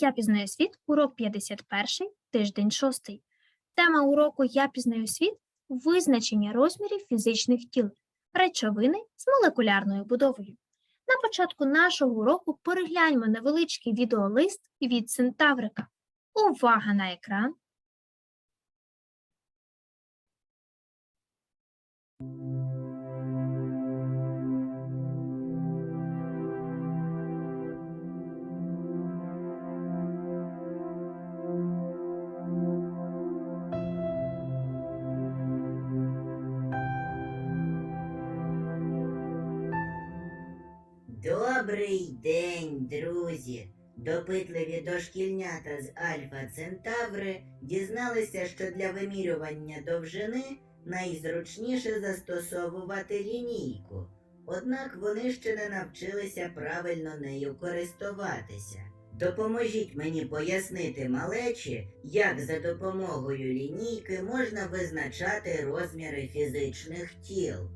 Я пізнаю світ, урок 51, тиждень 6. Тема уроку Я пізнаю світ визначення розмірів фізичних тіл, речовини з молекулярною будовою. На початку нашого уроку перегляньмо невеличкий відеолист від Центаврика. Увага на екран! Добрий день, друзі! Допитливі дошкільнята з Альфа Центаври дізналися, що для вимірювання довжини найзручніше застосовувати лінійку. Однак вони ще не навчилися правильно нею користуватися. Допоможіть мені пояснити малечі, як за допомогою лінійки можна визначати розміри фізичних тіл.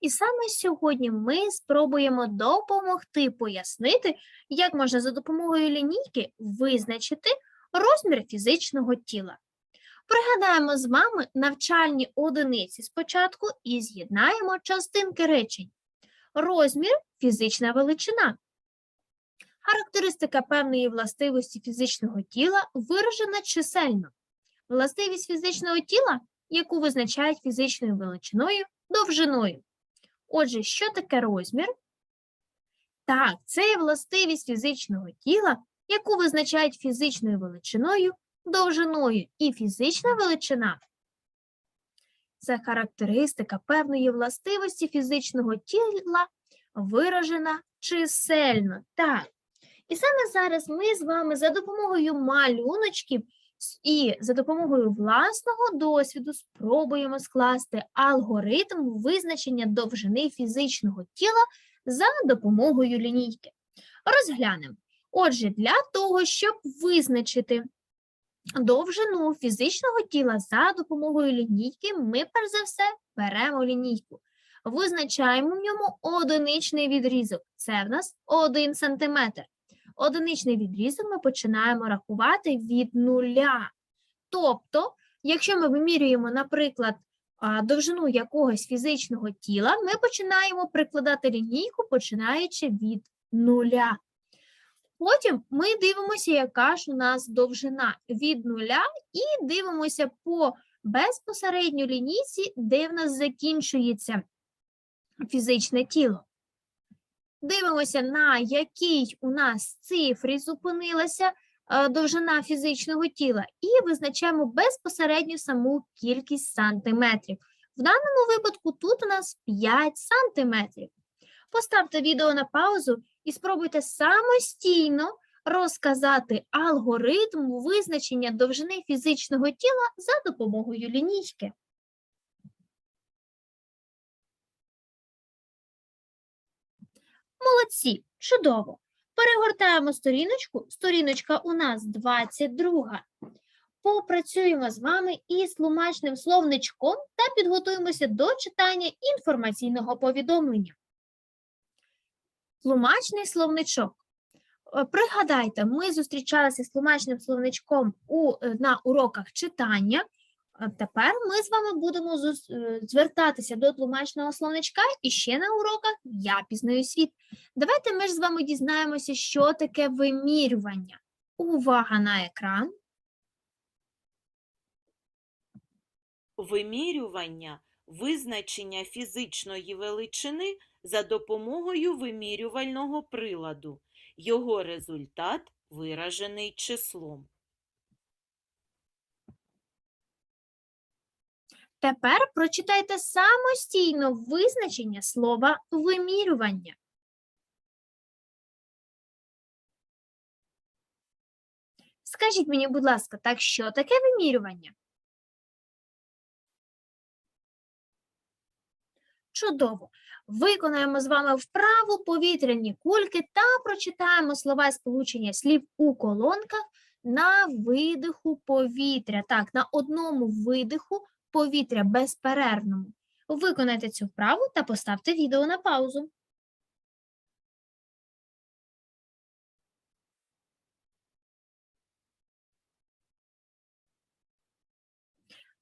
І саме сьогодні ми спробуємо допомогти пояснити, як можна за допомогою лінійки визначити розмір фізичного тіла. Пригадаємо з вами навчальні одиниці спочатку і з'єднаємо частинки речень. Розмір фізична величина. Характеристика певної властивості фізичного тіла виражена чисельно. Властивість фізичного тіла, яку визначають фізичною величиною, довжиною. Отже, що таке розмір? Так, це є властивість фізичного тіла, яку визначають фізичною величиною, довжиною і фізична величина. Це характеристика певної властивості фізичного тіла, виражена чисельно. Так. І саме зараз ми з вами за допомогою малюночків і за допомогою власного досвіду спробуємо скласти алгоритм визначення довжини фізичного тіла за допомогою лінійки. Розглянемо. Отже, для того, щоб визначити довжину фізичного тіла за допомогою лінійки, ми перш за все беремо лінійку. Визначаємо в ньому одиничний відрізок. Це в нас 1 см. Одиничний відрізок ми починаємо рахувати від нуля. Тобто, якщо ми вимірюємо, наприклад, довжину якогось фізичного тіла, ми починаємо прикладати лінійку, починаючи від нуля. Потім ми дивимося, яка ж у нас довжина від нуля, і дивимося по безпосередньо лінійці, де в нас закінчується фізичне тіло. Дивимося, на якій у нас цифрі зупинилася е, довжина фізичного тіла, і визначаємо безпосередньо саму кількість сантиметрів. В даному випадку тут у нас 5 сантиметрів. Поставте відео на паузу і спробуйте самостійно розказати алгоритм визначення довжини фізичного тіла за допомогою лінійки. Молодці, чудово. Перегортаємо сторіночку. Сторіночка у нас 22. Попрацюємо з вами із тлумачним словничком та підготуємося до читання інформаційного повідомлення. Тлумачний словничок. Е, Пригадайте, ми зустрічалися з тлумачним словничком у, е, на уроках читання. А Тепер ми з вами будемо е, звертатися до тлумачного словничка і ще на уроках Я пізнаю світ. Давайте ми ж з вами дізнаємося, що таке вимірювання. Увага на екран. Вимірювання визначення фізичної величини за допомогою вимірювального приладу. Його результат виражений числом. Тепер прочитайте самостійно визначення слова вимірювання. Скажіть мені, будь ласка, так що таке вимірювання? Чудово. Виконаємо з вами вправу повітряні кульки та прочитаємо слова сполучення слів у колонках на видиху повітря. Так, на одному видиху повітря безперервному. Виконайте цю вправу та поставте відео на паузу.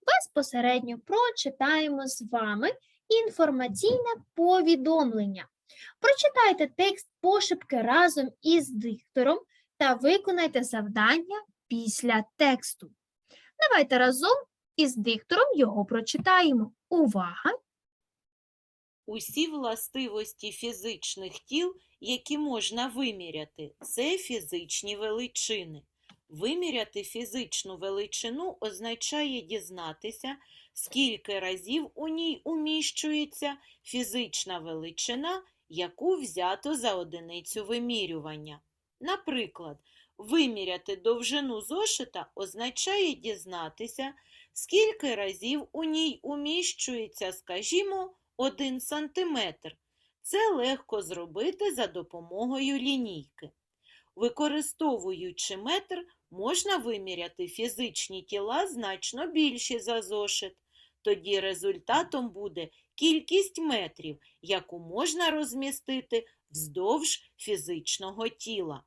Безпосередньо прочитаємо з вами інформаційне повідомлення. Прочитайте текст пошепки разом із диктором та виконайте завдання після тексту. Давайте разом із диктором його прочитаємо. Увага! Усі властивості фізичних тіл, які можна виміряти, це фізичні величини. Виміряти фізичну величину означає дізнатися, скільки разів у ній уміщується фізична величина, яку взято за одиницю вимірювання. Наприклад, виміряти довжину зошита означає дізнатися, скільки разів у ній уміщується, скажімо, 1 сантиметр. Це легко зробити за допомогою лінійки. Використовуючи метр, можна виміряти фізичні тіла значно більші за зошит. Тоді результатом буде кількість метрів, яку можна розмістити вздовж фізичного тіла.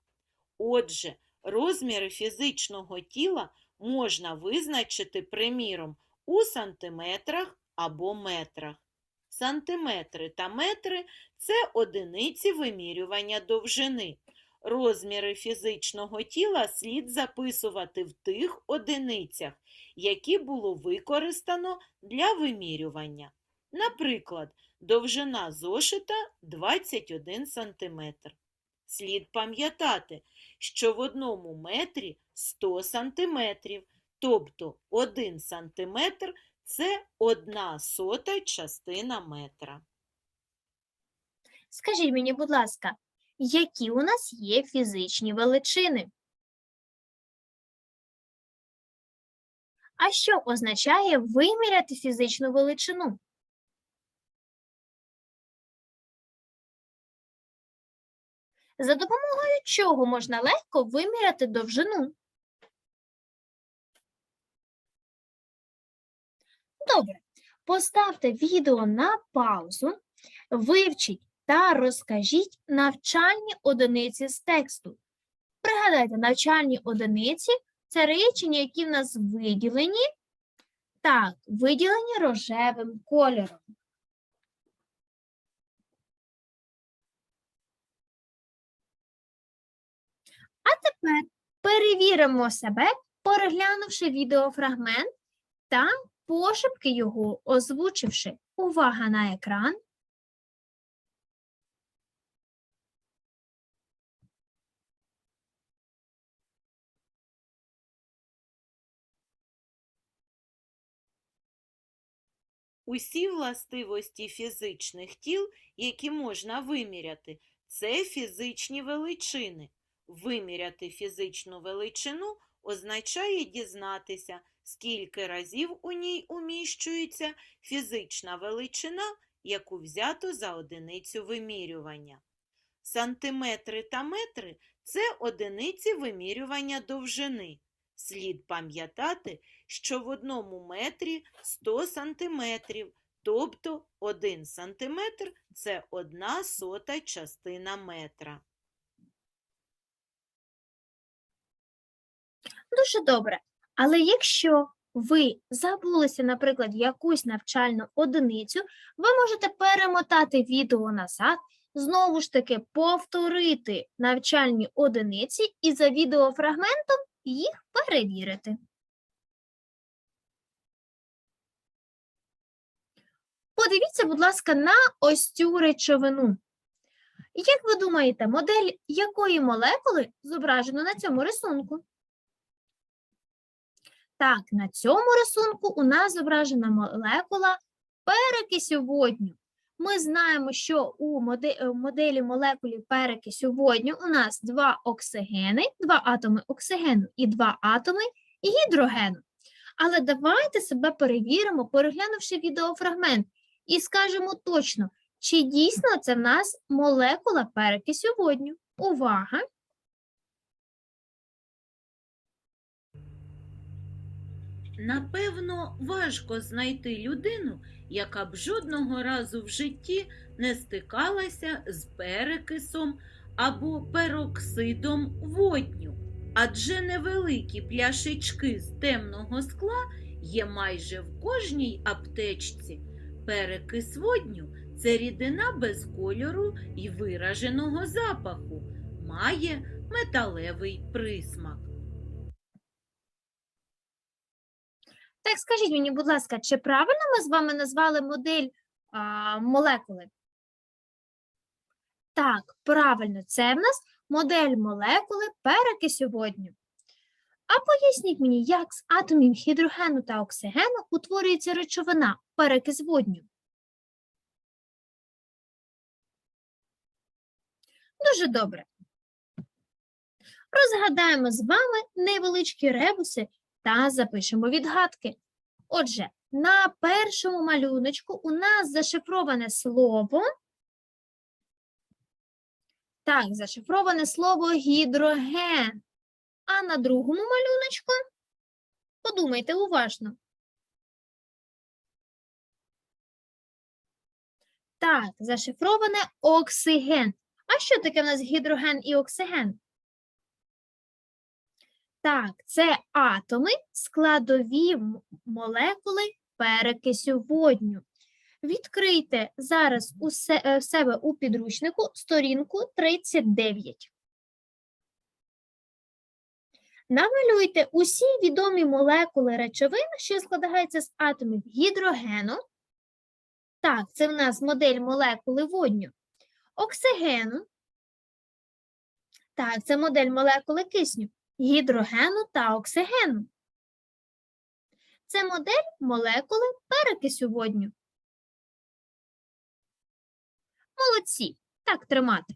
Отже, розміри фізичного тіла можна визначити, приміром, у сантиметрах або метрах. Сантиметри та метри це одиниці вимірювання довжини. Розміри фізичного тіла слід записувати в тих одиницях, які було використано для вимірювання. Наприклад, довжина зошита 21 см. Слід пам'ятати, що в одному метрі 100 см, тобто 1 см це одна сота частина метра. Скажіть мені, будь ласка, які у нас є фізичні величини? А що означає виміряти фізичну величину? За допомогою чого можна легко виміряти довжину? Добре, поставте відео на паузу, вивчіть та розкажіть навчальні одиниці з тексту. Пригадайте, навчальні одиниці це речення, які в нас виділені. Так, виділені рожевим кольором. Тепер перевіримо себе, переглянувши відеофрагмент та пошепки його озвучивши. Увага на екран. Усі властивості фізичних тіл, які можна виміряти, це фізичні величини. Виміряти фізичну величину означає дізнатися, скільки разів у ній уміщується фізична величина, яку взято за одиницю вимірювання. Сантиметри та метри це одиниці вимірювання довжини. Слід пам'ятати, що в одному метрі 100 сантиметрів, тобто 1 сантиметр – це одна сота частина метра. Дуже добре. Але якщо ви забулися, наприклад, якусь навчальну одиницю, ви можете перемотати відео назад, знову ж таки повторити навчальні одиниці і за відеофрагментом їх перевірити. Подивіться, будь ласка, на ось цю речовину. Як ви думаєте, модель якої молекули зображено на цьому рисунку? Так, на цьому рисунку у нас зображена молекула перекисю водню. Ми знаємо, що у е, моделі молекулі перекисю водню у нас два оксигени, два атоми оксигену і два атоми гідрогену. Але давайте себе перевіримо, переглянувши відеофрагмент, і скажемо точно, чи дійсно це в нас молекула перекисю водню. Увага! Напевно, важко знайти людину, яка б жодного разу в житті не стикалася з перекисом або пероксидом водню, адже невеликі пляшечки з темного скла, є майже в кожній аптечці. Перекис водню це рідина без кольору і вираженого запаху, має металевий присмак. Так, скажіть мені, будь ласка, чи правильно ми з вами назвали модель а, молекули? Так, правильно, це в нас модель молекули перекисю водню. А поясніть мені, як з атомів гідрогену та оксигену утворюється речовина перекис водню? Дуже добре. Розгадаємо з вами невеличкі ребуси та запишемо відгадки. Отже, на першому малюночку у нас зашифроване слово. Так, зашифроване слово гідроген. А на другому малюночку подумайте уважно. Так, зашифроване оксиген. А що таке в нас гідроген і оксиген? Так, це атоми, складові молекули перекисю водню. Відкрийте зараз у е, себе у підручнику сторінку 39. Намалюйте усі відомі молекули речовин, що складаються з атомів гідрогену. Так, це в нас модель молекули водню. Оксигену. Так, це модель молекули кисню гідрогену та оксигену. Це модель молекули перекисю водню. Молодці, так тримати.